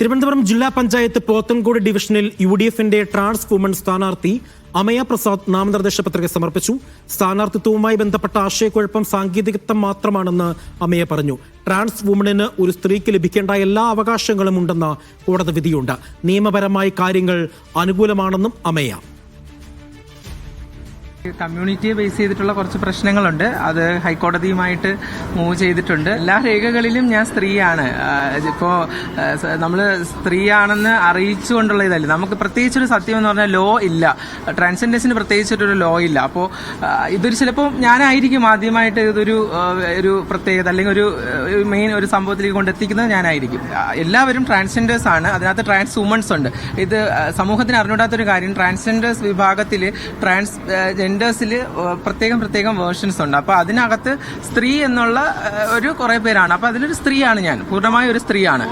തിരുവനന്തപുരം ജില്ലാ പഞ്ചായത്ത് പോത്തൻകോട് ഡിവിഷനിൽ U D എഫിന്റെ ട്രാൻസ് വുമൺ സ്ഥാനാർത്ഥി അമയ പ്രസാദ് നാമനിർദ്ദേശ പത്രിക സമർപ്പിച്ചു. സ്ഥാനാർത്ഥിത്വവുമായി ബന്ധപ്പെട്ട ആശയക്കുഴപ്പം സാങ്കേതികത്വം മാത്രമാണെന്ന് അമയ പറഞ്ഞു. ട്രാൻസ് വുമണിന് ഒരു സ്ത്രീക്ക് ലഭിക്കേണ്ട എല്ലാ അവകാശങ്ങളും ഉണ്ടെന്ന കോടതി വിധിയുണ്ട്. നിയമപരമായി കാര്യങ്ങൾ അനുകൂലമാണെന്നും അമയ കമ്മ്യൂണിറ്റിയെ ബേസ് ചെയ്തിട്ടുള്ള കുറച്ച് പ്രശ്നങ്ങളുണ്ട്. അത് ഹൈക്കോടതിയുമായിട്ട് മൂവ് ചെയ്തിട്ടുണ്ട്. എല്ലാ രേഖകളിലും ഞാൻ സ്ത്രീയാണ്. ഇപ്പോൾ നമ്മൾ സ്ത്രീയാണെന്ന് അറിയിച്ചുകൊണ്ടുള്ള ഇതല്ല നമുക്ക് പ്രത്യേകിച്ചൊരു സത്യം എന്ന് പറഞ്ഞാൽ ലോ ഇല്ല. ട്രാൻസ്ജെൻഡേഴ്സിന് പ്രത്യേകിച്ചിട്ടൊരു ലോ ഇല്ല. അപ്പോൾ ഇതൊരു ചിലപ്പോൾ ഞാനായിരിക്കും ആദ്യമായിട്ട് ഇതൊരു ഒരു പ്രത്യേകത അല്ലെങ്കിൽ ഒരു മെയിൻ ഒരു സംഭവത്തിലേക്ക് കൊണ്ടെത്തിക്കുന്നത് ഞാനായിരിക്കും. എല്ലാവരും ട്രാൻസ്ജെൻഡേഴ്സ് ആണ്. അതിനകത്ത് ട്രാൻസ് വുമൺസ് ഉണ്ട്. ഇത് സമൂഹത്തിന് അറിഞ്ഞൂടാത്തൊരു കാര്യം. ട്രാൻസ്ജെൻഡേഴ്സ് വിഭാഗത്തിൽ ട്രാൻസ് ജെൻഡേഴ്സിൽ പ്രത്യേകം പ്രത്യേകം വേർഷൻസ് ഉണ്ട്. അപ്പോൾ അതിനകത്ത് സ്ത്രീ എന്നുള്ള ഒരു കുറേ പേരാണ്. അപ്പോൾ അതിലൊരു സ്ത്രീയാണ് ഞാൻ. പൂർണമായ ഒരു സ്ത്രീയാണ്.